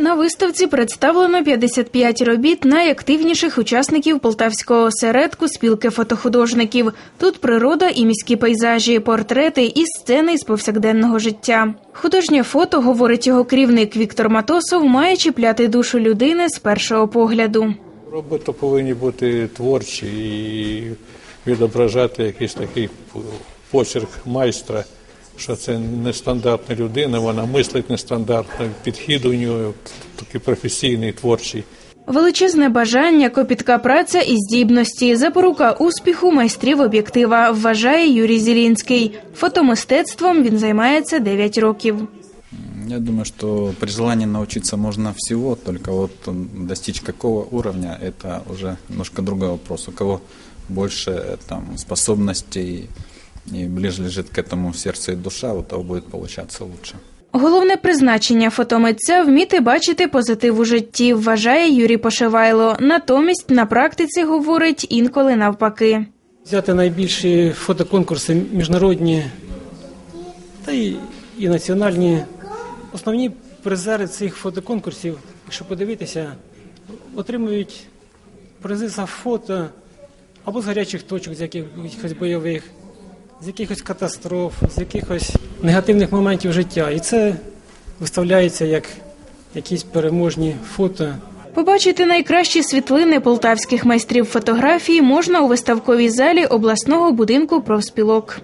На виставці представлено 55 робіт найактивніших учасників полтавського осередку спілки фотохудожників. Тут природа і міські пейзажі, портрети і сцени з повсякденного життя. Художнє фото, говорить його керівник Віктор Матосов, має чіпляти душу людини з першого погляду. Роботи повинні бути творчі і відображати якийсь такий почерк майстра, що це нестандартна людина, вона мислить нестандартно, підхід у нього такий професійний, творчий. Величезне бажання, копітка праця і здібності, запорука успіху майстрів об'єктива, вважає Юрій Зілінський. Фотомистецтвом він займається 9 років. Я думаю, что при желании научиться можно всего, только вот достичь какого уровня, это уже немножко другой вопрос. У кого больше э, там способностей и ближе лежит к этому сердце и душа, у того будет получаться лучше. Головне призначення фотомитця вміти бачити позитив у житті, вважає Юрій Пошивайло. Натомість на практиці говорить інколи навпаки. Взяти найбільші фотоконкурси міжнародні та й, і національні. Основні призери цих фотоконкурсів, якщо подивитися, отримують призи за фото або з гарячих точок, з якихось бойових, з якихось катастроф, з якихось негативних моментів життя. І це виставляється як якісь переможні фото. Побачити найкращі світлини полтавських майстрів фотографії можна у виставковій залі обласного будинку профспілок.